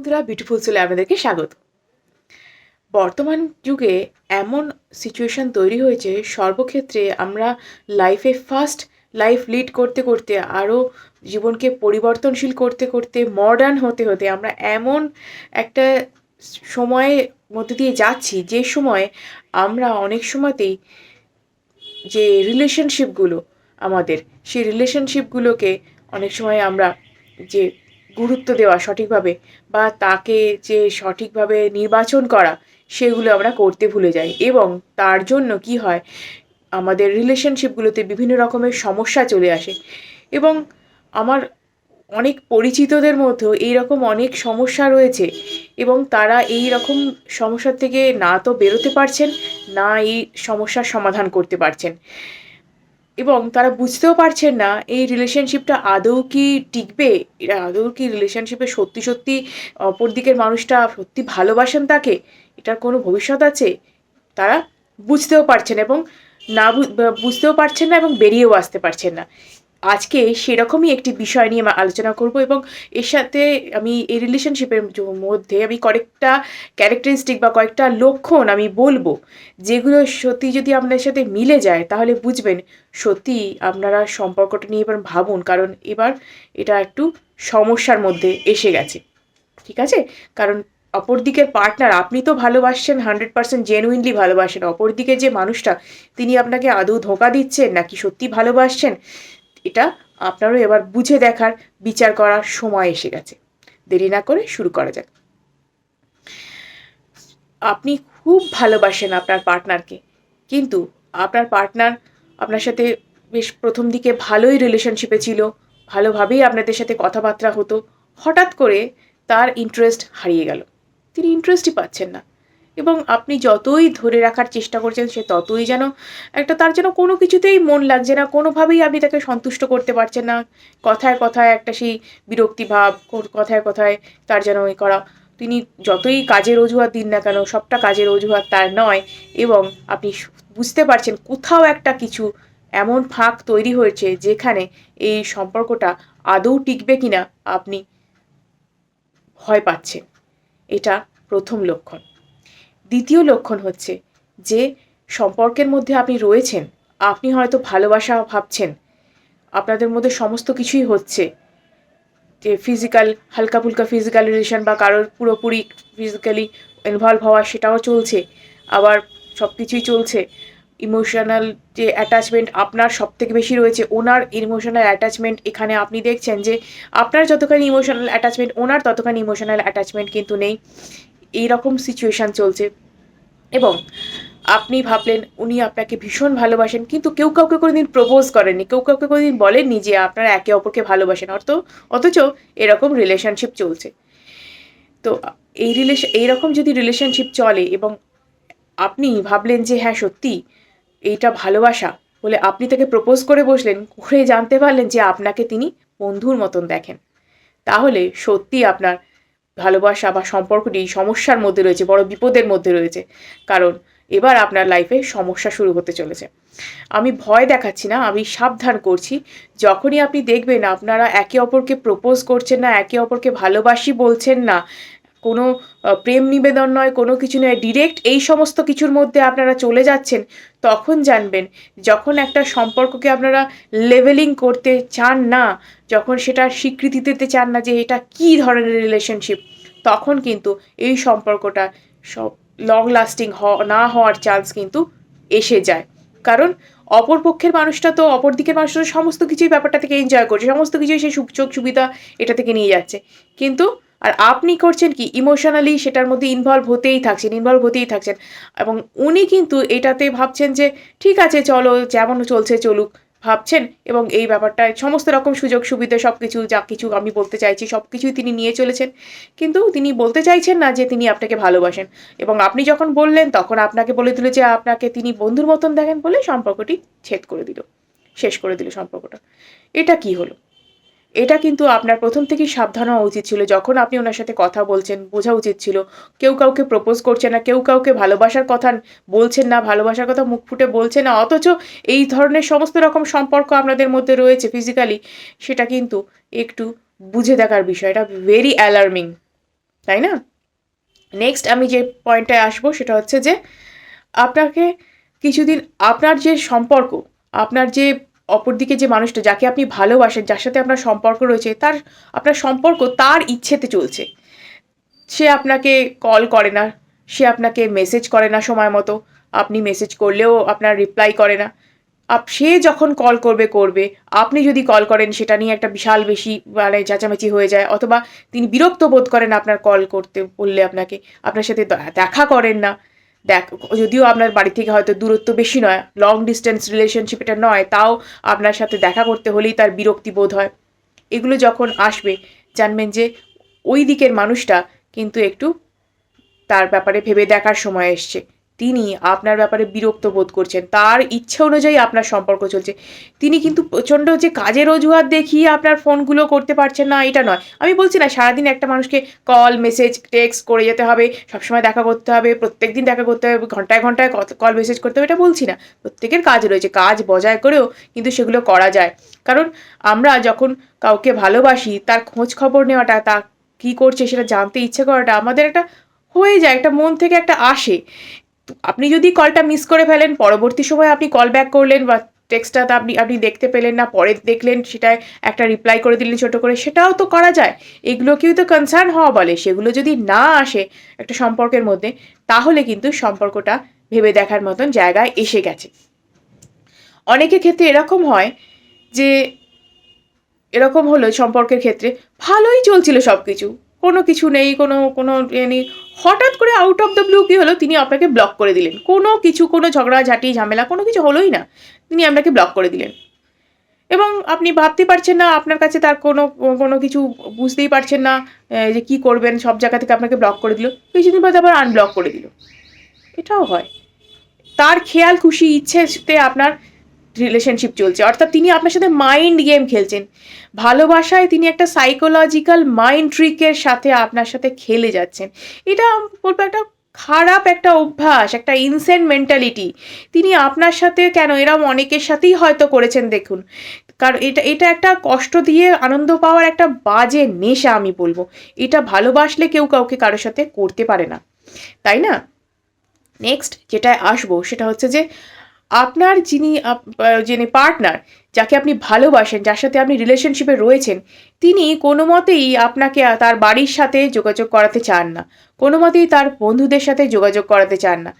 বন্ধুরা বিউটিফুল সোলে আপনাদেরকে স্বাগত। বর্তমান যুগে এমন সিচুয়েশন তৈরি হয়েছে, সর্বক্ষেত্রে আমরা লাইফে ফার্স্ট লাইফ লিড করতে করতে আরও জীবনকে পরিবর্তনশীল করতে করতে মডার্ন হতে হতে আমরা এমন একটা সময়ের মধ্যে দিয়ে যাচ্ছি, যে সময় আমরা অনেক সময়তেই যে রিলেশনশিপগুলো আমাদের, সেই রিলেশনশিপগুলোকে অনেক সময় আমরা যে গুরুত্ব দেওয়া সঠিকভাবে বা তাকে যে সঠিকভাবে নির্বাচন করা, সেগুলো আমরা করতে ভুলে যাই। এবং তার জন্য কি হয়, আমাদের রিলেশনশিপগুলোতে বিভিন্ন রকমের সমস্যা চলে আসে। এবং আমার অনেক পরিচিতদের মধ্যেও এইরকম অনেক সমস্যা রয়েছে এবং তারা এই রকম সমস্যার থেকে না তো বেরোতে পারছেন, না এই সমস্যার সমাধান করতে পারছেন। এবং তারা বুঝতেও পারছেন না এই রিলেশনশিপটা আদৌ কি টিকবে? এরা আদৌ কি রিলেশনশিপে সত্যি সত্যি অপর দিকের মানুষটা সত্যি ভালোবাসেন তাকে? এটার কোনো ভবিষ্যৎ আছে? তারা বুঝতেও পারছেন এবং না বুঝতেও পারছেন না এবং বেরিয়েও আসতে পারছেন না। আজকে সেরকমই একটি বিষয় নিয়ে আলোচনা করব এবং এর সাথে আমি এই রিলেশনশিপের মধ্যে আমি কয়েকটা ক্যারেক্টারিস্টিক বা কয়েকটা লক্ষণ আমি বলব, যেগুলো সত্যি যদি আপনাদের সাথে মিলে যায় তাহলে বুঝবেন সত্যি আপনারা সম্পর্কটা নিয়ে এবার ভাবুন, কারণ এবার এটা একটু সমস্যার মধ্যে এসে গেছে, ঠিক আছে? কারণ অপরদিকের পার্টনার আপনি তো ভালোবাসছেন হান্ড্রেড পার্সেন্ট জেনুইনলি ভালোবাসেন, অপরদিকে যে মানুষটা তিনি আপনাকে আদৌ ধোকা দিচ্ছেন নাকি সত্যি ভালোবাসছেন এটা আপনারও এবার বুঝে দেখার বিচার করার সময় এসে গেছে। দেরি না করে শুরু করা যাক। আপনি খুব ভালোবাসেন আপনার পার্টনারকে, কিন্তু আপনার পার্টনার আপনার সাথে বেশ প্রথম দিকে ভালোই রিলেশনশিপে ছিল, ভালোভাবেই আপনাদের সাথে কথাবার্তা হতো, হঠাৎ করে তার ইন্টারেস্ট হারিয়ে গেল। তিনি ইন্টারেস্টই পাচ্ছেন না। এবং আপনি যতই ধরে রাখার চেষ্টা করছেন সে ততই যেন একটা তার যেন কোনো কিছুতেই মন লাগছে না, কোনোভাবেই আপনি তাকে সন্তুষ্ট করতে পারছেন না। কথায় কথায় একটা সেই বিরক্তি ভাব কথায় কথায় তার যেন এ করা। তিনি যতই কাজের অজুহাত দিন না কেন, সবটা কাজের অজুহাত তার নয় এবং আপনি বুঝতে পারছেন কোথাও একটা কিছু এমন ফাঁক তৈরি হয়েছে যেখানে এই সম্পর্কটা আদৌ টিকবে কিনা আপনি ভয় পাচ্ছেন। এটা প্রথম লক্ষণ। দ্বিতীয় লক্ষণ হচ্ছে যে সম্পর্কের মধ্যে আপনি রয়েছেন, আপনি হয়তো ভালোবাসা ভাবছেন, আপনাদের মধ্যে সমস্ত কিছুই হচ্ছে। যে ফিজিক্যাল হালকা ফুলকা ফিজিক্যাল রিলেশন বা কারোর পুরোপুরি ফিজিক্যালি ইনভলভ হওয়া সেটাও চলছে, আবার সব কিছুই চলছে। ইমোশনাল যে অ্যাটাচমেন্ট আপনার সব থেকে বেশি রয়েছে, ওনার ইমোশনাল অ্যাটাচমেন্ট এখানে আপনি দেখছেন যে আপনার যতখানি ইমোশনাল অ্যাটাচমেন্ট ওনার ততখানি ইমোশনাল অ্যাটাচমেন্ট কিন্তু নেই। এই রকম সিচুয়েশান চলছে। এবং আপনি ভাবলেন, উনি আপনাকে ভীষণ ভালোবাসেন, কিন্তু কেউ কাউকে কোনোদিন প্রপোজ করেননি, কেউ কাউকে কোনোদিন বলেননি যে আপনারা একে অপরকে ভালোবাসেন, অর্থ, অথচ এরকম রিলেশনশিপ চলছে। তো এই রিলেশন এইরকম যদি রিলেশনশিপ চলে এবং আপনি ভাবলেন যে হ্যাঁ সত্যি এইটা ভালোবাসা, বলে আপনি তাকে প্রপোজ করে বসলেন ঘুরে জানতে পারলেন যে আপনাকে তিনি বন্ধুর মতন দেখেন। তাহলে সত্যি আপনার ভালোবাসা বা সম্পর্কটি সমস্যার মধ্যে রয়েছে, বড় বিপদের মধ্যে রয়েছে। কারণ এবার আপনার লাইফে সমস্যা শুরু হতে চলেছে। আমি ভয় দেখাচ্ছি না, আমি সাবধান করছি। যখনই আপনি দেখবেন আপনারা একে অপরকে প্রপোজ করছেন না, একে অপরকে ভালোবাসি বলছেন না, কোনো প্রেম নিবেদন নয়, কোনো কিছু নয় ডিরেক্ট এই সমস্ত কিছুর মধ্যে আপনারা চলে যাচ্ছেন, তখন জানবেন যখন একটা সম্পর্ককে আপনারা লেভেলিং করতে চান না, যখন সেটা স্বীকৃতি দিতে চান না যে এটা কী ধরনের রিলেশনশিপ তখন কিন্তু এই সম্পর্কটা সব লং লাস্টিং না হওয়ার চান্স কিন্তু এসে যায়। কারণ অপর পক্ষের মানুষটা তো, অপর দিকের মানুষটা সমস্ত কিছুই ব্যাপারটা থেকে এনজয় করছে, সমস্ত কিছুই সেই সুযোগ সুবিধা এটা থেকে নিয়ে যাচ্ছে। কিন্তু আর আপনি করছেন কি? ইমোশনালি সেটার মধ্যে ইনভলভ হতেই থাকছেন ইনভলভ হতেই থাকছেন। এবং উনি কিন্তু এটাতে ভাবছেন যে, ঠিক আছে, চলো, যেমন চলছে চলুক। ভাবছেন এবং এই ব্যাপারটায় সমস্ত রকম সুযোগ সুবিধা সব কিছু যা কিছু আমি বলতে চাইছি সব কিছুই তিনি নিয়ে চলেছেন। কিন্তু তিনি বলতে চাইছেন না যে, তিনি আপনাকে ভালোবাসেন। এবং আপনি যখন বললেন, তখন আপনাকে বলে দিল যে, আপনাকে তিনি বন্ধুর মতন দেখেন বলে সম্পর্কটি ছেদ করে দিল। শেষ করে দিল সম্পর্কটা। এটা কি হলো? এটা কিন্তু আপনার প্রথম থেকেই সাবধান হওয়া উচিত ছিল। যখন আপনি ওনার সাথে কথা বলছেন, বোঝা উচিত ছিল। কেউ কাউকে প্রপোজ করছে না, কেউ কাউকে ভালোবাসার কথা বলছেন না, ভালোবাসার কথা মুখ ফুটে বলছে না, অথচ এই ধরনের সমস্ত রকম সম্পর্ক আপনাদের মধ্যে রয়েছে ফিজিক্যালি সেটা কিন্তু একটু বুঝে দেখার বিষয়। এটা ভেরি অ্যালার্মিং তাই না? নেক্সট আমি যে পয়েন্টটায় আসব, সেটা হচ্ছে যে, আপনাকে কিছুদিন আপনার যে সম্পর্ক, আপনার যে অপরদিকে যে মানুষটা যাকে আপনি ভালোবাসেন, যার সাথে আপনার সম্পর্ক রয়েছে, তার, আপনার সম্পর্ক তার ইচ্ছেতে চলছে। সে আপনাকে কল করে না, সে আপনাকে মেসেজ করে না সময় মতো। আপনি মেসেজ করলেও আপনার রিপ্লাই করে না। আপ, সে যখন কল করবে করবে। আপনি যদি কল করেন, সেটা নিয়ে একটা বিশাল বেশি মানে চেঁচামেচি হয়ে যায়। অথবা তিনি বিরক্ত বোধ করেন আপনার কল করতে, বললে আপনাকে। আপনার সাথে দেখা করেন না। দেখ, যদিও আপনার বাড়ি থেকে হয়তো দূরত্ব বেশি নয় লং ডিস্টেন্স রিলেশনশিপ এটা নয়, তাও আপনার সাথে দেখা করতে হলেই তার বিরক্তি বোধ হয়। এগুলো যখন আসবে, জানবেন যে ওই দিকের মানুষটা কিন্তু একটু তার ব্যাপারে ভেবে দেখার সময় এসছে। তিনি আপনার ব্যাপারে বিরক্ত বোধ করছেন। তার ইচ্ছে অনুযায়ী আপনার সম্পর্ক চলছে। তিনি কিন্তু প্রচণ্ড যে কাজের অজুহাত দেখিয়ে আপনার ফোনগুলো করতে পারছেন না, এটা নয়। আমি বলছি না, সারাদিন একটা মানুষকে কল মেসেজ টেক্সট করে যেতে হবে, সবসময় দেখা করতে হবে প্রত্যেক দিন দেখা করতে হবে, ঘন্টায় ঘন্টায় কল মেসেজ করতে হবে, এটা বলছি না। প্রত্যেকের কাজ রয়েছে, কাজ বজায় করেও কিন্তু সেগুলো করা যায়। কারণ আমরা যখন কাউকে ভালোবাসি, তার খোঁজ খবর নেওয়াটা, তা কী করছে সেটা জানতে ইচ্ছে করাটা আমাদের একটা হয়ে যায়, একটা মন থেকে একটা আসে। আপনি যদি কলটা মিস করে ফেলেন, পরবর্তী সময় আপনি কল ব্যাক করলেন বা টেক্সটটা তা আপনি আপনি দেখতে পেলেন না, পরে দেখলেন, সেটায় একটা রিপ্লাই করে দিলেন ছোটো করে, সেটাও তো করা যায়। এগুলোকেও তো কনসার্ন হওয়া বলে। সেগুলো যদি না আসে একটা সম্পর্কের মধ্যে, তাহলে কিন্তু সম্পর্কটা ভেবে দেখার মতন জায়গায় এসে গেছে। অনেকের ক্ষেত্রে এরকম হয় যে, এরকম হলো সম্পর্কের ক্ষেত্রে, ভালোই চলছিল সব কিছু কোনো কিছু নেই, কোনো কোনো নেই। হঠাৎ করে আউট অফ দ্য ব্লু কী হলো? তিনি আপনাকে ব্লক করে দিলেন। কোনো কিছু, কোনো ঝগড়াঝাটি ঝামেলা, কোনো কিছু হলোই না। তিনি আপনাকে ব্লক করে দিলেন। এবং আপনি ভাবতে পারছেন না, আপনার কাছে তার কোনো কোনো কিছু বুঝতেই পারছেন না যে কি করবেন, সব জায়গা থেকে আপনাকে ব্লক করে দিল। কিছুদিন বাদে আবার আনব্লক করে দিল। এটাও হয়। তার খেয়াল, খুশি, ইচ্ছেতে আপনার রিলেশনশিপ চলছে। অর্থাৎ তিনি আপনার সাথে মাইন্ড গেম খেলছেন। ভালোবাসায় তিনি একটা সাইকোলজিক্যাল মাইন্ড ট্রিকের সাথে আপনার সাথে খেলে যাচ্ছেন। এটা বলব একটা খারাপ একটা অভ্যাস, একটা ইনসেন্ট মেন্টালিটি তিনি আপনার সাথে কেন? এরম অনেকের সাথেই হয়তো করেছেন, দেখুন। কারণ এটা এটা একটা কষ্ট দিয়ে আনন্দ পাওয়ার একটা বাজে নেশা আমি বলব। এটা ভালোবাসলে কেউ কাউকে কারোর সাথে করতে পারে না। তাই না? নেক্সট যেটায় আসব সেটা হচ্ছে যে আপনার যিনি যিনি পার্টনার যাকে আপনি ভালোবাসেন, যার সাথে আপনি রিলেশনশিপে রয়েছেন, তিনি কোনো মতেই আপনাকে তার বাড়ির সাথে যোগাযোগ করাতে চান না। কোনো মতেই তার বন্ধুদের সাথে যোগাযোগ করাতে চান না।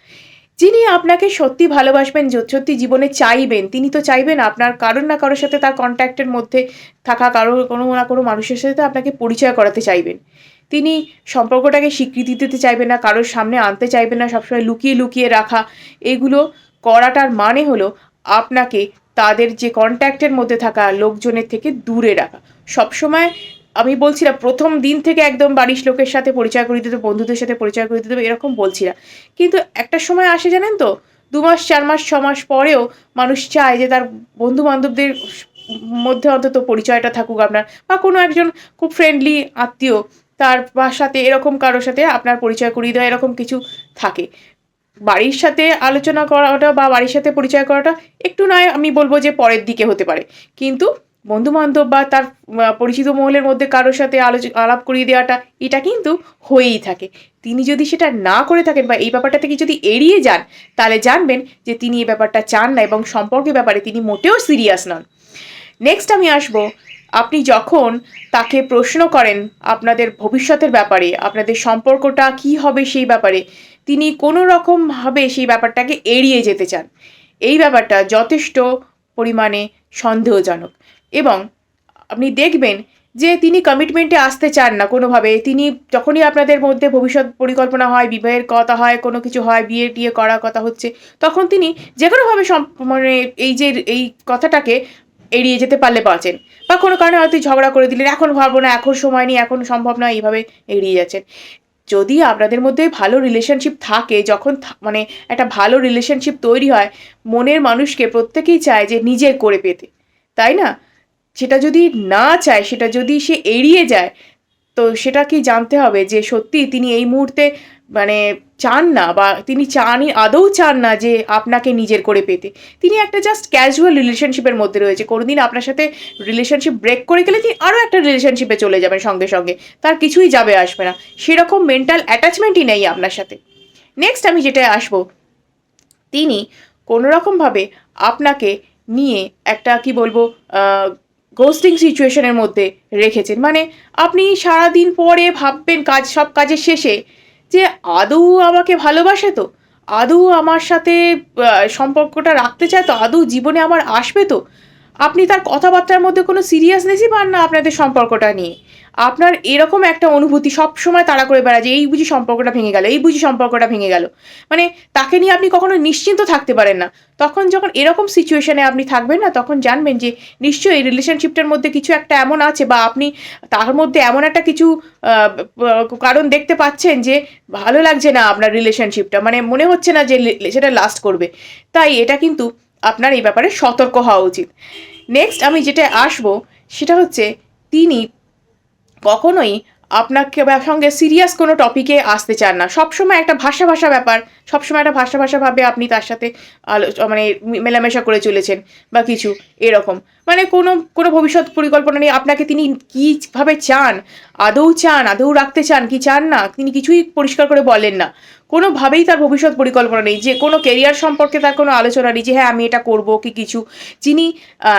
যিনি আপনাকে সত্যি ভালোবাসবেন সত্যি জীবনে চাইবেন, তিনি তো চাইবেন আপনার কারোর না কারোর সাথে তার কন্ট্যাক্টের মধ্যে থাকা কারোর কোনো না কোনো মানুষের সাথে আপনাকে পরিচয় করাতে চাইবেন। তিনি সম্পর্কটাকে স্বীকৃতি দিতে চাইবেন না, কারোর সামনে আনতে চাইবেন না, সবসময় লুকিয়ে লুকিয়ে রাখা, এগুলো করাটার মানে হলো আপনাকে তাদের যে কন্ট্যাক্টের মধ্যে থাকা লোকজনের থেকে দূরে রাখা। সবসময় আমি বলছি না, প্রথম দিন থেকে একদম বাড়ির লোকের সাথে পরিচয় করে দিতে বন্ধুদের সাথে পরিচয় করে দিতে এরকম বলছি না। কিন্তু একটা সময় আসে জানেন তো, দু মাস, চার মাস, ছ মাস পরেও মানুষ চায় যে তার বন্ধু বান্ধবদের মধ্যে অন্তত পরিচয়টা থাকুক আপনার, বা কোনো একজন খুব ফ্রেন্ডলি আত্মীয় তার সাথে এরকম কারোর সাথে আপনার পরিচয় করিয়ে দেওয়া, এরকম কিছু থাকে। বাড়ির সাথে আলোচনা করাটা বা বাড়ির সাথে পরিচয় করাটা একটু নয়, আমি বলব যে পরের দিকে হতে পারে। কিন্তু বন্ধু বান্ধব বা তার পরিচিত মহলের মধ্যে কারোর সাথে আলাপ করিয়ে দেওয়াটা, এটা কিন্তু হয়েই থাকে। তিনি যদি সেটা না করে থাকেন বা এই ব্যাপারটা থেকে যদি এড়িয়ে যান, তাহলে জানবেন যে তিনি এই ব্যাপারটা চান না এবং সম্পর্কের ব্যাপারে তিনি মোটেও সিরিয়াস নন। নেক্সট আমি আসব, আপনি যখন তাকে প্রশ্ন করেন আপনাদের ভবিষ্যতের ব্যাপারে, আপনাদের সম্পর্কটা কি হবে সেই ব্যাপারে তিনি কোনো রকমভাবে সেই ব্যাপারটাকে এড়িয়ে যেতে চান। এই ব্যাপারটা যথেষ্ট পরিমাণে সন্দেহজনক এবং আপনি দেখবেন যে তিনি কমিটমেন্টে আসতে চান না কোনোভাবে। তিনি যখনই আপনাদের মধ্যে ভবিষ্যৎ পরিকল্পনা হয়, বিবাহের কথা হয়, কোনো কিছু হয়, বিয়ে টিয়ে করার কথা হচ্ছে, তখন তিনি যে কোনোভাবে মানে এই যে এই কথাটাকে এড়িয়ে যেতে পারলে বাঁচেন। বা কোনো কারণে হয়তো ঝগড়া করে দিলেন, এখন ভাববো না, এখন সময় নেই, এখন সম্ভব নয়। এইভাবে এড়িয়ে যাচ্ছেন। যদি আপনাদের মধ্যে ভালো রিলেশনশিপ থাকে, যখন মানে একটা ভালো রিলেশনশিপ তৈরি হয়, মনের মানুষকে প্রত্যেকেই চায় যে নিজের করে পেতে। তাই না? সেটা যদি না চায়, সেটা যদি সে এড়িয়ে যায়, তো সেটা কি জানতে হবে যে সত্যি তিনি এই মুহূর্তে মানে চান না বা তিনি চানই, আদৌ চান না যে আপনাকে নিজের করে পেতে। তিনি একটা জাস্ট ক্যাজুয়াল রিলেশনশিপের মধ্যে রয়েছে। কোনোদিন আপনার সাথে রিলেশনশিপ ব্রেক করে গেলে তিনি আরও একটা রিলেশনশিপে চলে যাবেন সঙ্গে সঙ্গে। তার কিছুই যাবে আসবে না। সেরকম মেন্টাল অ্যাটাচমেন্টই নেই আপনার সাথে। নেক্সট আমি যেটা আসব, তিনি কোনো রকমভাবে আপনাকে নিয়ে একটা কি বলব গোস্টিং সিচুয়েশনের মধ্যে রেখেছেন। মানে আপনি সারাদিন পরে ভাববেন কাজ, সব কাজের শেষে যে আদৌ আমাকে ভালোবাসে তো, আদৌ আমার সাথে সম্পর্কটা রাখতে চায় তো, আদৌ জীবনে আমার আসবে তো আপনি তার কথাবার্তার মধ্যে কোনো সিরিয়াসনেসই পান না আপনাদের সম্পর্কটা নিয়ে। আপনার এরকম একটা অনুভূতি সব সময় তাড়া করে বেড়া যে, এই বুঝি সম্পর্কটা ভেঙে গেল, এই বুঝি সম্পর্কটা ভেঙে গেল। মানে তাকে নিয়ে আপনি কখনো নিশ্চিন্ত থাকতে পারেন না। তখন যখন এরকম সিচুয়েশনে আপনি থাকবেন না, তখন জানবেন যে, নিশ্চয়ই এই রিলেশনশিপটার মধ্যে কিছু একটা এমন আছে বা আপনি তার মধ্যে এমন একটা কিছু কারণ দেখতে পাচ্ছেন যে, ভালো লাগছে না আপনার রিলেশনশিপটা মানে মনে হচ্ছে না যে, সেটা লাস্ট করবে। তাই এটা কিন্তু আপনার এই ব্যাপারে সতর্ক হওয়া উচিত। নেক্সট আমি যেটা আসব, সেটা হচ্ছে তিনি কখনোই আপনাকে সঙ্গে সিরিয়াস কোনো টপিকে আসতে চান না। সবসময় একটা ভাষা ভাষা ব্যাপার, সবসময় একটা ভাষা ভাষা ভাবে আপনি তার সাথে মানে মেলামেশা করে চলেছেন বা কিছু এরকম। মানে কোনো কোনো ভবিষ্যৎ পরিকল্পনা নিয়ে আপনাকে তিনি কীভাবে চান, আদৌ চান, আদৌ রাখতে চান, কি চান না, তিনি কিছুই পরিষ্কার করে বলেন না। কোনোভাবেই তার ভবিষ্যৎ পরিকল্পনা নেই, যে কোনো কেরিয়ার সম্পর্কে তার কোনো আলোচনা নেই যে হ্যাঁ আমি এটা করব কি কিছু। যিনি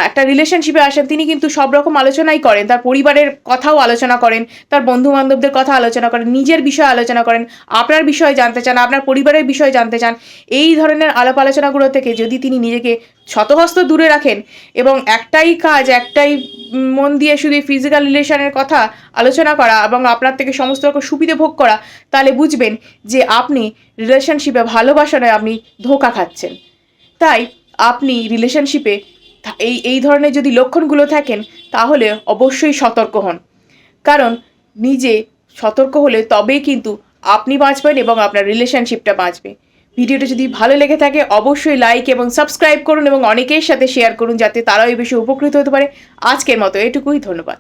একটা রিলেশনশিপে আসেন, তিনি কিন্তু সব রকম আলোচনাই করেন, তার পরিবারের কথাও আলোচনা করেন, তার বন্ধু বান্ধবদের কথা আলোচনা করেন, নিজের বিষয়ে আলোচনা করেন, আপনার বিষয়ে জানতে চান, আপনার পরিবারের বিষয়ে জানতে চান, এই ধরনের আলাপ আলোচনাগুলো থেকে যদি তিনি নিজেকে শতহস্ত দূরে রাখেন এবং একটাই কাজ, একটাই মন দিয়ে শুধু ফিজিক্যাল রিলেশনের কথা আলোচনা করা এবং আপনার থেকে সমস্ত রকম সুবিধে ভোগ করা, তাহলে বুঝবেন যে আপনি রিলেশনশিপে ভালোবাসা নয়, আপনি ধোকা খাচ্ছেন। তাই আপনি রিলেশনশিপে এই এই ধরনের যদি লক্ষণগুলো থাকেন, তাহলে অবশ্যই সতর্ক হন। কারণ নিজে সতর্ক হলে তবেই কিন্তু আপনি বাঁচবেন এবং আপনার রিলেশনশিপটা বাঁচবে। ভিডিওটা যদি ভালো লেগে থাকে, অবশ্যই লাইক এবং সাবস্ক্রাইব করুন এবং অনেকের সাথে শেয়ার করুন যাতে তারাও এই বিষয়ে উপকৃত হতে পারে। আজকের মতো এটুকুই, ধন্যবাদ।